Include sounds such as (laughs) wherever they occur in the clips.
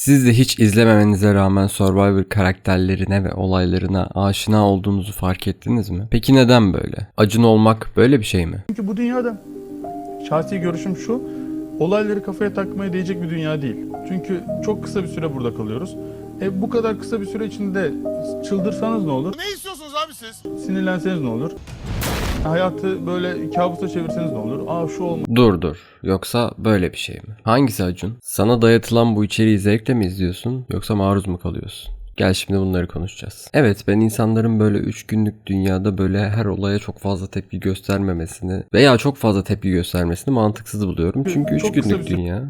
Siz de hiç izlememenize rağmen Survivor karakterlerine ve olaylarına aşina olduğunuzu fark ettiniz mi? Peki neden böyle? Acun olmak böyle bir şey mi? Çünkü bu dünyada şahsi görüşüm şu, olayları kafaya takmaya değecek bir dünya değil. Çünkü çok kısa bir süre burada kalıyoruz. E, bu kadar kısa bir süre içinde çıldırsanız ne olur? Ne istiyorsunuz abi siz? Sinirlenseniz ne olur? Hayatı böyle kabusa çevirseniz ne olur? Aa şu olmuş. Dur dur. Yoksa böyle bir şey mi? Hangisi Acun? Sana dayatılan bu içeriği zevkle mi izliyorsun yoksa maruz mu kalıyorsun? Gel şimdi bunları konuşacağız. Evet ben insanların böyle 3 günlük dünyada böyle her olaya çok fazla tepki göstermemesini veya çok fazla tepki göstermesini mantıksız buluyorum. Çünkü 3 Çok kısa günlük dünya.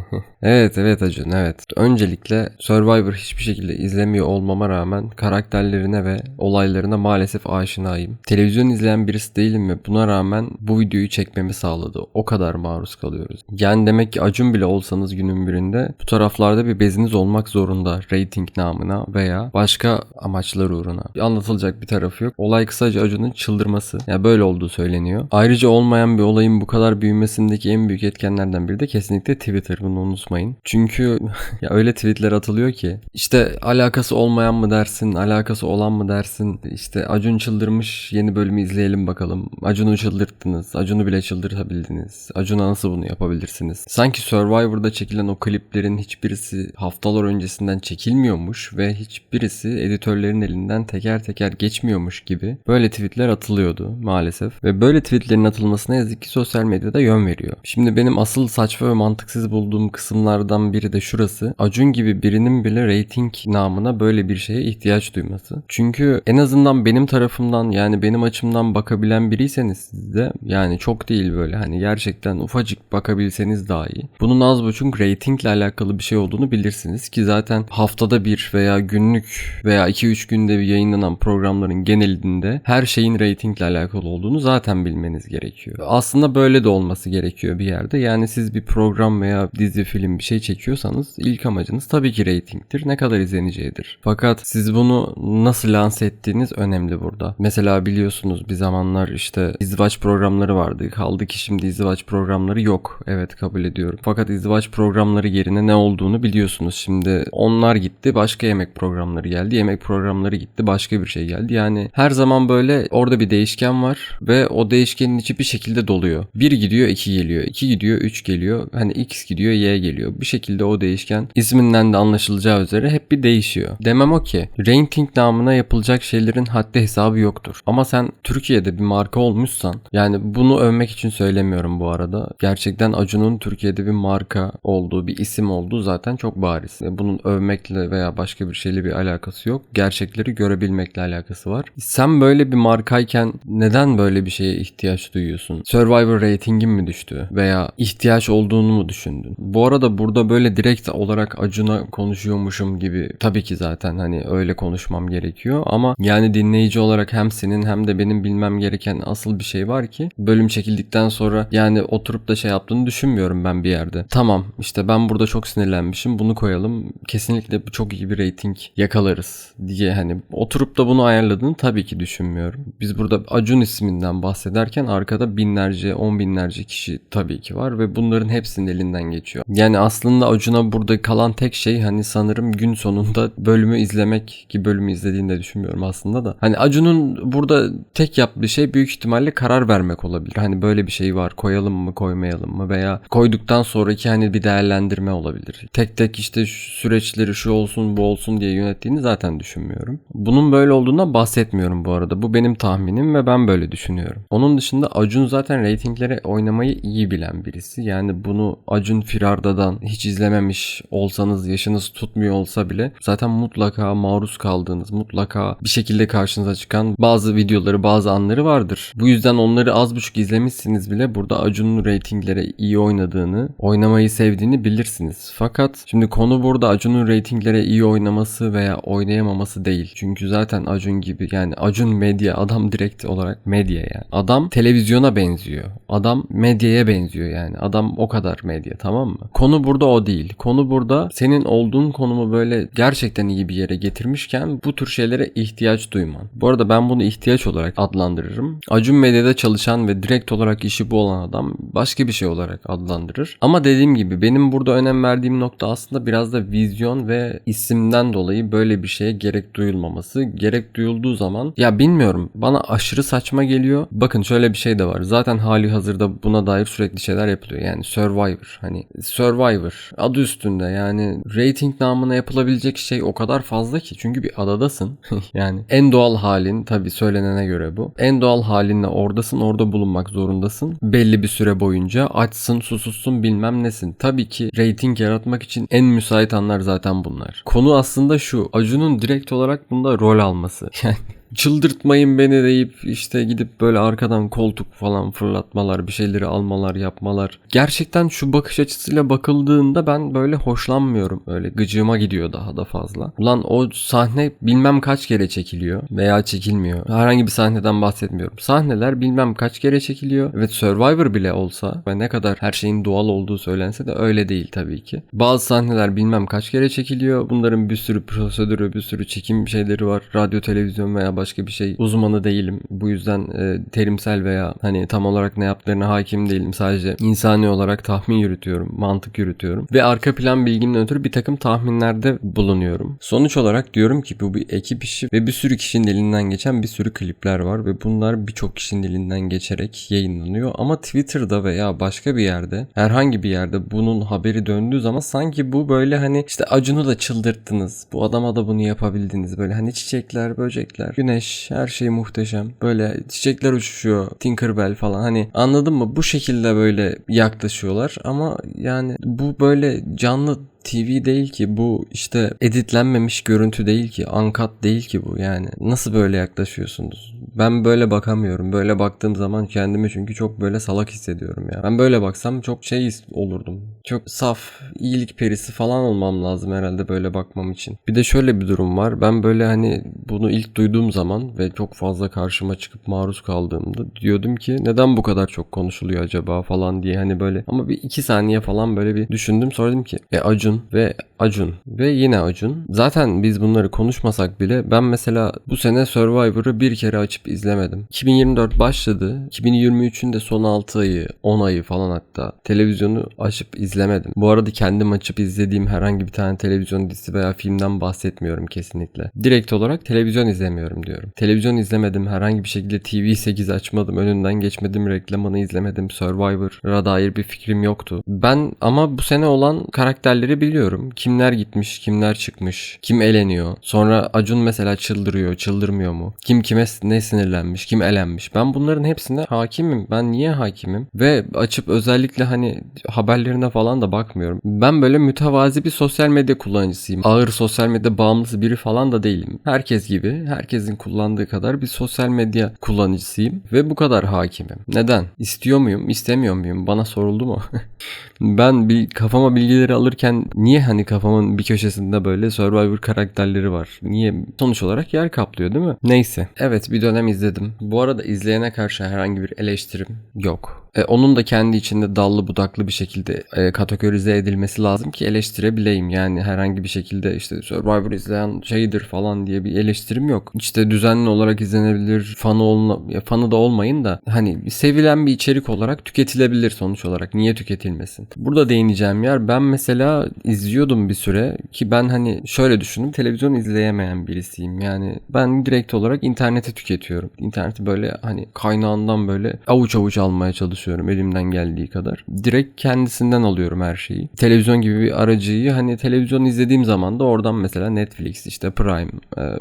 (laughs) evet evet Acun evet. Öncelikle Survivor hiçbir şekilde izlemiyor olmama rağmen karakterlerine ve olaylarına maalesef aşinayım. Televizyon izleyen birisi değilim ve buna rağmen bu videoyu çekmemi sağladı. O kadar maruz kalıyoruz. Yani demek ki Acun bile olsanız günün birinde bu taraflarda bir beziniz olmak zorunda. Rating namına veya başka amaçlar uğruna. Anlatılacak bir tarafı yok. Olay kısaca Acun'un çıldırması. Yani böyle olduğu söyleniyor. Ayrıca olmayan bir olayın bu kadar büyümesindeki en büyük etkenlerden biri de kesinlikle Twitter. Bunu unutmayın. Çünkü (laughs) ya öyle tweetler atılıyor ki işte alakası olmayan mı dersin, alakası olan mı dersin? İşte Acun çıldırmış yeni bölümü izleyelim bakalım. Acun'u çıldırttınız. Acun'u bile çıldırtabildiniz. Acun'a nasıl bunu yapabilirsiniz? Sanki Survivor'da çekilen o kliplerin hiçbirisi haftalar öncesinden çekilmiyormuş ve hiçbirisi editörlerin elinden teker teker geçmiyormuş gibi böyle tweetler atılıyordu maalesef. Ve böyle tweetlerin atılmasına yazık ki sosyal medyada yön veriyor. Şimdi benim asıl saçma ve mantıksız bulduğum kısımlardan biri de şurası. Acun gibi birinin bile rating namına böyle bir şeye ihtiyaç duyması. Çünkü en azından benim tarafımdan yani benim açımdan bakabilen biriyseniz siz de yani çok değil böyle hani gerçekten ufacık bakabilseniz daha iyi. Bunun az buçuk ratingle alakalı bir şey olduğunu bilirsiniz ki zaten haftada bir veya günlük veya 2-3 günde bir yayınlanan programların genelinde her şeyin ratingle alakalı olduğunu zaten bilmeniz gerekiyor. Aslında böyle de olması gerekiyor bir yerde. Yani siz bir program veya dizi film bir şey çekiyorsanız ilk amacınız tabii ki ratingtir. Ne kadar izleneceğidir. Fakat siz bunu nasıl lanse ettiğiniz önemli burada. Mesela biliyorsunuz bir zamanlar işte izdivaç programları vardı. Kaldı ki şimdi izdivaç programları yok. Evet kabul ediyorum. Fakat izdivaç programları yerine ne olduğunu biliyorsunuz. Şimdi onlar gitti başka yemek programları geldi. Yemek programları gitti başka bir şey geldi. Yani her zaman böyle orada bir değişken var ve o değişkenin içi bir şekilde doluyor. Bir gidiyor iki geliyor. iki gidiyor üç geliyor. Hani x gidiyor y geliyor. Bir şekilde o değişken isminden de anlaşılacağı üzere hep bir değişiyor. Demem o ki rating namına yapılacak şeylerin haddi hesabı yoktur. Ama sen Türkiye'de bir marka olmuşsan yani bunu övmek için söylemiyorum bu arada. Gerçekten Acun'un Türkiye'de bir marka olduğu, bir isim olduğu zaten çok bariz. Bunun övmekle veya başka bir şeyle bir alakası yok. Gerçekleri görebilmekle alakası var. Sen böyle bir markayken neden böyle bir şeye ihtiyaç duyuyorsun? Survivor ratingin mi düştü? Veya ihtiyaç olduğunu mu düşündün? Bu arada burada böyle direkt olarak Acun'a konuşuyormuşum gibi tabii ki zaten hani öyle konuşmam gerekiyor ama yani dinleyici olarak hem senin hem de benim bilmem gereken asıl bir şey var ki bölüm çekildikten sonra yani oturup da şey yaptığını düşünmüyorum ben bir yerde. Tamam işte ben burada çok sinirlenmişim bunu koyalım kesinlikle bu çok iyi bir rating yakalarız diye hani oturup da bunu ayarladığını tabii ki düşünmüyorum. Biz burada Acun isminden bahsederken arkada binlerce on binlerce kişi tabii ki var ve bunların hepsinin elinden geçiyor. Yani aslında Acun'a burada kalan tek şey hani sanırım gün sonunda bölümü izlemek ki bölümü izlediğini de düşünmüyorum aslında da. Hani Acun'un burada tek yaptığı şey büyük ihtimalle karar vermek olabilir. Hani böyle bir şey var koyalım mı koymayalım mı veya koyduktan sonraki hani bir değerlendirme olabilir. Tek tek işte süreçleri şu olsun bu olsun diye yönettiğini zaten düşünmüyorum. Bunun böyle olduğundan bahsetmiyorum bu arada. Bu benim tahminim ve ben böyle düşünüyorum. Onun dışında Acun zaten reytinglere oynamayı iyi bilen birisi. Yani bunu Acun Firarda'dan hiç izlememiş olsanız yaşınız tutmuyor olsa bile zaten mutlaka maruz kaldığınız, mutlaka bir şekilde karşınıza çıkan bazı videoları, bazı anları vardır. Bu yüzden onları az buçuk izlemişsiniz bile burada Acun'un reytinglere iyi oynadığını, oynamayı sevdiğini bilirsiniz. Fakat şimdi konu burada Acun'un reytinglere iyi oynaması oynayamaması veya oynayamaması değil. Çünkü zaten Acun gibi yani Acun medya adam direkt olarak medya yani. Adam televizyona benziyor. Adam medyaya benziyor yani. Adam o kadar medya tamam mı? Konu burada o değil. Konu burada senin olduğun konumu böyle gerçekten iyi bir yere getirmişken bu tür şeylere ihtiyaç duyman. Bu arada ben bunu ihtiyaç olarak adlandırırım. Acun Medya'da çalışan ve direkt olarak işi bu olan adam başka bir şey olarak adlandırır. Ama dediğim gibi benim burada önem verdiğim nokta aslında biraz da vizyon ve isimden dolayı böyle bir şeye gerek duyulmaması. Gerek duyulduğu zaman ya bilmiyorum bana aşırı saçma geliyor. Bakın şöyle bir şey de var. Zaten hali hazırda buna dair sürekli şeyler yapılıyor. Yani Survivor hani Survivor adı üstünde yani rating namına yapılabilecek şey o kadar fazla ki. Çünkü bir adadasın. (laughs) yani en doğal halin tabii söylenene göre bu. En doğal halinle oradasın orada bulunmak zorundasın. Belli bir süre boyunca açsın susuzsun bilmem nesin. Tabii ki rating yaratmak için en müsait anlar zaten bunlar. Konu aslında şu. Acun'un direkt olarak bunda rol alması. (laughs) Yani çıldırtmayın beni deyip işte gidip böyle arkadan koltuk falan fırlatmalar, bir şeyleri almalar, yapmalar. Gerçekten şu bakış açısıyla bakıldığında ben böyle hoşlanmıyorum. Öyle gıcığıma gidiyor daha da fazla. Ulan o sahne bilmem kaç kere çekiliyor veya çekilmiyor. Herhangi bir sahneden bahsetmiyorum. Sahneler bilmem kaç kere çekiliyor. Evet Survivor bile olsa ve ne kadar her şeyin doğal olduğu söylense de öyle değil tabii ki. Bazı sahneler bilmem kaç kere çekiliyor. Bunların bir sürü prosedürü, bir sürü çekim şeyleri var. Radyo, televizyon veya başka bir şey uzmanı değilim. Bu yüzden e, terimsel veya hani tam olarak ne yaptıklarına hakim değilim. Sadece insani olarak tahmin yürütüyorum, mantık yürütüyorum. Ve arka plan bilgimden ötürü bir takım tahminlerde bulunuyorum. Sonuç olarak diyorum ki bu bir ekip işi ve bir sürü kişinin elinden geçen bir sürü klipler var ve bunlar birçok kişinin elinden geçerek yayınlanıyor. Ama Twitter'da veya başka bir yerde herhangi bir yerde bunun haberi döndüğü zaman sanki bu böyle hani işte Acun'u da çıldırttınız. Bu adama da bunu yapabildiniz. Böyle hani çiçekler, böcekler, güneş, her şey muhteşem. Böyle çiçekler uçuşuyor, Tinkerbell falan. Hani anladın mı? Bu şekilde böyle yaklaşıyorlar ama yani bu böyle canlı TV değil ki bu işte editlenmemiş görüntü değil ki uncut değil ki bu. Yani nasıl böyle yaklaşıyorsunuz? Ben böyle bakamıyorum. Böyle baktığım zaman kendimi çünkü çok böyle salak hissediyorum ya. Ben böyle baksam çok şey olurdum. Çok saf iyilik perisi falan olmam lazım herhalde böyle bakmam için. Bir de şöyle bir durum var. Ben böyle hani bunu ilk duyduğum zaman ve çok fazla karşıma çıkıp maruz kaldığımda diyordum ki neden bu kadar çok konuşuluyor acaba? falan diye hani böyle. Ama bir iki saniye falan böyle bir düşündüm. Sonra dedim ki e Acun ve Acun ve yine Acun. Zaten biz bunları konuşmasak bile ben mesela bu sene Survivor'ı bir kere açıp izlemedim. 2024 başladı. 2023'ün de son 6 ayı, 10 ayı falan hatta televizyonu açıp izlemedim. Bu arada kendim açıp izlediğim herhangi bir tane televizyon dizisi veya filmden bahsetmiyorum kesinlikle. Direkt olarak televizyon izlemiyorum diyorum. Televizyon izlemedim. Herhangi bir şekilde TV8 açmadım. Önünden geçmedim. Reklamını izlemedim. Survivor'a dair bir fikrim yoktu. Ben ama bu sene olan karakterleri biliyorum. Kimler gitmiş, kimler çıkmış, kim eleniyor. Sonra Acun mesela çıldırıyor, çıldırmıyor mu? Kim kime ne sinirlenmiş, kim elenmiş. Ben bunların hepsine hakimim. Ben niye hakimim? Ve açıp özellikle hani haberlerine falan da bakmıyorum. Ben böyle mütevazi bir sosyal medya kullanıcısıyım. Ağır sosyal medya bağımlısı biri falan da değilim. Herkes gibi, herkesin kullandığı kadar bir sosyal medya kullanıcısıyım ve bu kadar hakimim. Neden? İstiyor muyum, istemiyor muyum? Bana soruldu mu? (laughs) ben bir kafama bilgileri alırken niye hani kafamın bir köşesinde böyle Survivor karakterleri var? Niye? Sonuç olarak yer kaplıyor değil mi? Neyse. Evet bir dönem izledim. Bu arada izleyene karşı herhangi bir eleştirim yok. E, onun da kendi içinde dallı budaklı bir şekilde e, kategorize edilmesi lazım ki eleştirebileyim. Yani herhangi bir şekilde işte Survivor izleyen şeydir falan diye bir eleştirim yok. İşte düzenli olarak izlenebilir. Fanı olma, fanı da olmayın da hani sevilen bir içerik olarak tüketilebilir sonuç olarak. Niye tüketilmesin? Burada değineceğim yer ben mesela izliyordum bir süre ki ben hani şöyle düşündüm televizyon izleyemeyen birisiyim. Yani ben direkt olarak interneti tüketiyorum. İnterneti böyle hani kaynağından böyle avuç avuç almaya çalışıyorum elimden geldiği kadar. Direkt kendisinden alıyorum her şeyi. Televizyon gibi bir aracıyı hani televizyon izlediğim zaman da oradan mesela Netflix işte Prime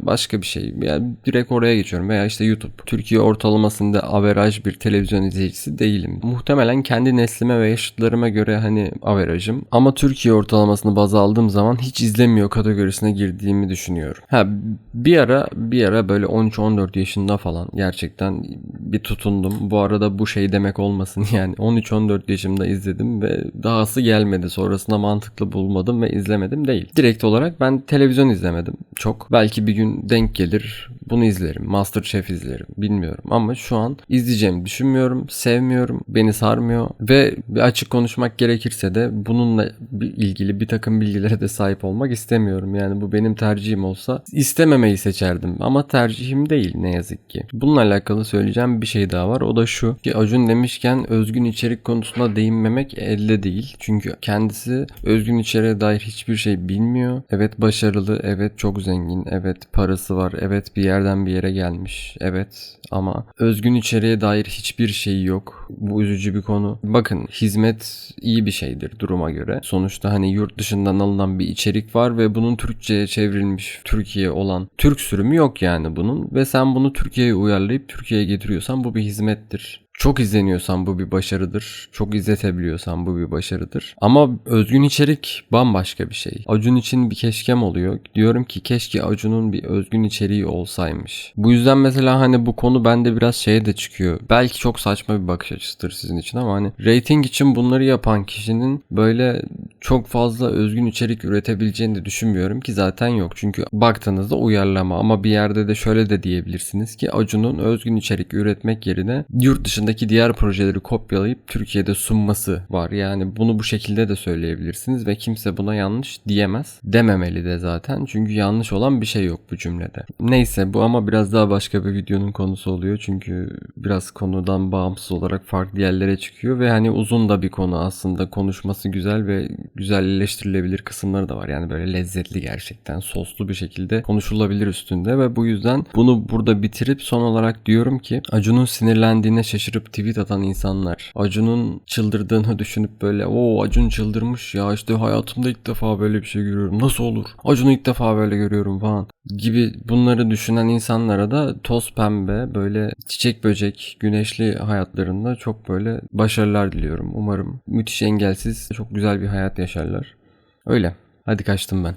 başka bir şey. Yani direkt oraya geçiyorum veya işte YouTube. Türkiye ortalamasında averaj bir televizyon izleyicisi değilim. Muhtemelen kendi neslime ve yaşıtlarıma göre hani averajım. Ama Türkiye ortalamasını baz aldığım zaman hiç izlemiyor kategorisine girdiğimi düşünüyorum. Ha bir ara bir ara böyle 13-14 yaşında falan gerçekten bir tutundum. Bu arada bu şey demek olmasın (laughs) yani 13-14 yaşımda izledim ve dahası gelmedi. Sonrasında mantıklı bulmadım ve izlemedim değil. Direkt olarak ben televizyon izlemedim çok. Belki bir gün denk gelir bunu izlerim. Masterchef izlerim. Bilmiyorum ama şu an izleyeceğimi düşünmüyorum. Sevmiyorum. Beni sarmıyor ve açık konuşmak gerekirse de bununla ilgili bir takım bilgilere de sahip olmak istemiyorum. Yani bu benim tercihim olsa istememeyi seçerdim ama tercihim değil ne yazık ki. Bununla alakalı söyleyeceğim bir şey daha var. O da şu ki Acun demişken özgün içerik konusuna değinmemek elde değil. Çünkü kendisi özgün içeriğe dair hiçbir şey bilmiyor. Evet başarılı, evet çok zengin, evet parası var, evet bir yerden bir yere gelmiş. Evet ama özgün içeriğe dair hiçbir şey yok. Bu üzücü bir konu. Bakın hizmet iyi bir şeydir duruma göre. Sonuçta hani yurt dışından alınan bir içerik var ve bunun Türkçe'ye çevrilmiş Türkiye olan Türk sürümü yok yani bunun ve sen bunu Türkiye'ye uyarlayıp Türkiye'ye getiriyorsan bu bir hizmettir. Çok izleniyorsan bu bir başarıdır. Çok izletebiliyorsan bu bir başarıdır. Ama özgün içerik bambaşka bir şey. Acun için bir keşkem oluyor. Diyorum ki keşke Acun'un bir özgün içeriği olsaymış. Bu yüzden mesela hani bu konu bende biraz şeye de çıkıyor. Belki çok saçma bir bakış açısıdır sizin için ama hani rating için bunları yapan kişinin böyle çok fazla özgün içerik üretebileceğini de düşünmüyorum ki zaten yok. Çünkü baktığınızda uyarlama ama bir yerde de şöyle de diyebilirsiniz ki Acun'un özgün içerik üretmek yerine yurt dışındaki diğer projeleri kopyalayıp Türkiye'de sunması var. Yani bunu bu şekilde de söyleyebilirsiniz ve kimse buna yanlış diyemez. Dememeli de zaten çünkü yanlış olan bir şey yok bu cümlede. Neyse bu ama biraz daha başka bir videonun konusu oluyor çünkü biraz konudan bağımsız olarak farklı yerlere çıkıyor ve hani uzun da bir konu aslında konuşması güzel ve güzelleştirilebilir kısımları da var. Yani böyle lezzetli gerçekten soslu bir şekilde konuşulabilir üstünde ve bu yüzden bunu burada bitirip son olarak diyorum ki Acun'un sinirlendiğine şaşırıp tweet atan insanlar Acun'un çıldırdığını düşünüp böyle o Acun çıldırmış ya işte hayatımda ilk defa böyle bir şey görüyorum nasıl olur Acun'u ilk defa böyle görüyorum falan gibi bunları düşünen insanlara da toz pembe böyle çiçek böcek güneşli hayatlarında çok böyle başarılar diliyorum. Umarım müthiş engelsiz çok güzel bir hayat yaşarlar. Öyle. Hadi kaçtım ben.